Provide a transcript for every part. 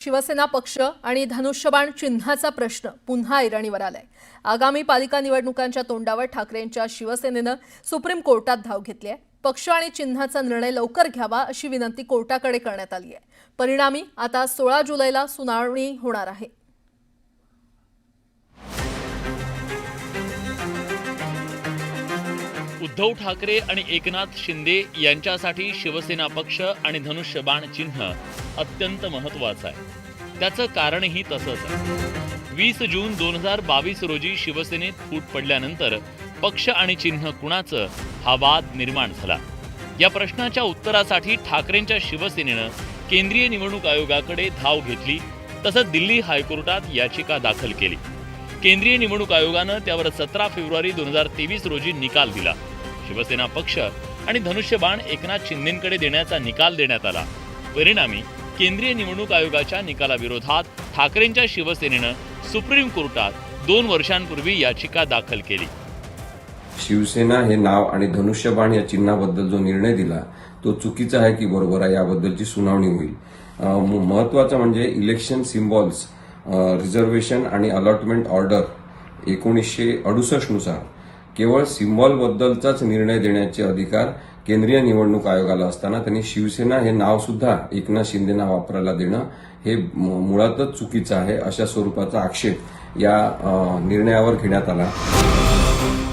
शिवसेना पक्ष आणि धनुष्यबाण चिन्हाचा प्रश्न पुन्हा ऐरणीवर आलाय. आगामी पालिका निवडणुकांच्या तोंडावर ठाकरेंच्या शिवसेनेनं सुप्रीम कोर्टात धाव घेतली आहे पक्ष आणि चिन्हाचा निर्णय लवकर घ्यावा अशी विनंती कोर्टाकडे करण्यात आली आहे परिणामी आता सोळा जुलैला सुनावणी होणार आहे. उद्धव ठाकरे आणि एकनाथ शिंदे यांच्यासाठी शिवसेना पक्ष आणि धनुष्यबाण चिन्ह अत्यंत महत्वाचं आहे. त्याचं कारणही तसंच आहे. वीस जून दोन हजार बावीस रोजी शिवसेनेत फूट पडल्यानंतर पक्ष आणि चिन्ह कुणाचं हा वाद निर्माण झाला. या प्रश्नाच्या उत्तरासाठी ठाकरेंच्या शिवसेनेनं केंद्रीय निवडणूक आयोगाकडे धाव घेतली तसंच दिल्ली हायकोर्टात याचिका दाखल केली. केंद्रीय निवडणूक आयोगानं त्यावर सतरा फेब्रुवारी दोन हजार तेवीस रोजी निकाल दिला. शिवसेना पक्ष आणि धनुष्यबाण एकनाथ शिंदेकडे देण्याचा निकाल देण्यात आला. परिणामी केंद्रीय निवडणूक आयोगाच्या निकालाविरोधात ठाकरेंच्या शिवसेनेनं सुप्रीम कोर्टात दोन वर्षांपूर्वी याचिका दाखल केली. शिवसेना हे नाव आणि धनुष्यबाण या चिन्हाबद्दल जो निर्णय दिला तो चुकीचा आहे की बरोबर आहे याबद्दलची सुनावणी होईल. महत्वाचं म्हणजे इलेक्शन सिम्बॉल्स रिझर्वेशन आणि अलॉटमेंट ऑर्डर एकोणीसशे अडुसष्टनुसार केवळ सिम्बॉलबद्दलचाच निर्णय देण्याचे अधिकार केंद्रीय निवडणूक आयोगाला असताना त्यांनी शिवसेना हे नाव सुद्धा एकनाथ शिंदेना वापरायला देणं हे मुळातच चुकीचं आहे अशा स्वरूपाचा आक्षेप या निर्णयावर घेण्यात आला.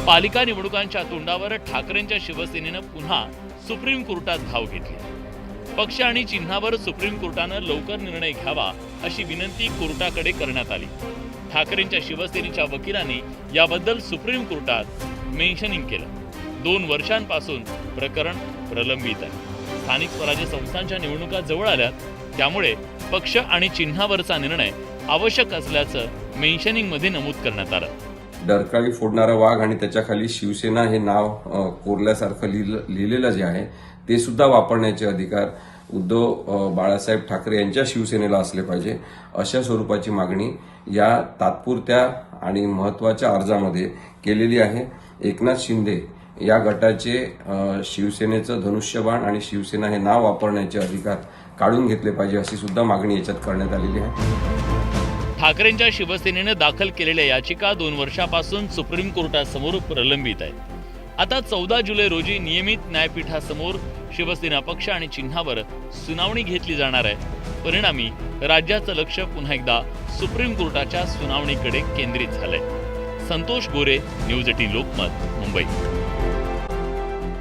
पालिका निवडणुकांच्या तोंडावर ठाकरेंच्या शिवसेनेनं पुन्हा सुप्रीम कोर्टात धाव घेतली. पक्ष आणि चिन्हावर सुप्रीम कोर्टानं लवकर निर्णय घ्यावा अशी विनंती कोर्टाकडे करण्यात आली. ठाकरेंच्या शिवसेनेच्या वकिलांनी याबद्दल सुप्रीम कोर्टात मेन्शनिंग केलं. दोन वर्षांपासून प्रकरण प्रलंबित आहे. स्थानिक स्वराज्य संस्थांच्या निवडणुका जवळ आल्यात. त्यामुळे पक्ष आणि चिन्हावरचा निर्णय आवश्यक असल्याचं मेन्शनिंगमध्ये नमूद करण्यात आलं. डरकाळी फोडणारा वाघ आणि त्याच्याखाली शिवसेना हे नाव कोरल्यासारखं लिहिलेलं जे आहे ते सुद्धा वापरण्याचे अधिकार उद्धव बाळासाहेब ठाकरे यांच्या शिवसेनेला असले पाहिजे अशा स्वरूपाची मागणी या तात्पुरत्या आणि महत्त्वाच्या अर्जामध्ये केलेली आहे. एकनाथ शिंदे या गटाचे शिवसेनेचं धनुष्यबाण आणि शिवसेना हे नाव वापरण्याचे अधिकार काढून घेतले पाहिजे अशी सुद्धा मागणी याच्यात करण्यात आलेली आहे. ठाकरेंच्या शिवसेनेनं दाखल केलेल्या याचिका दोन वर्षापासून सुप्रीम कोर्टासमोर प्रलंबित आहेत आता चौदा जुलै रोजी नियमित न्यायपीठासमोर शिवसेना पक्ष आणि चिन्हावर सुनावणी घेतली जाणार आहे. परिणामी राज्याचं लक्ष पुन्हा एकदा सुप्रीम कोर्टाच्या सुनावणीकडे केंद्रित झालंय. Santosh Gore news eighteen Lokmat Mumbai.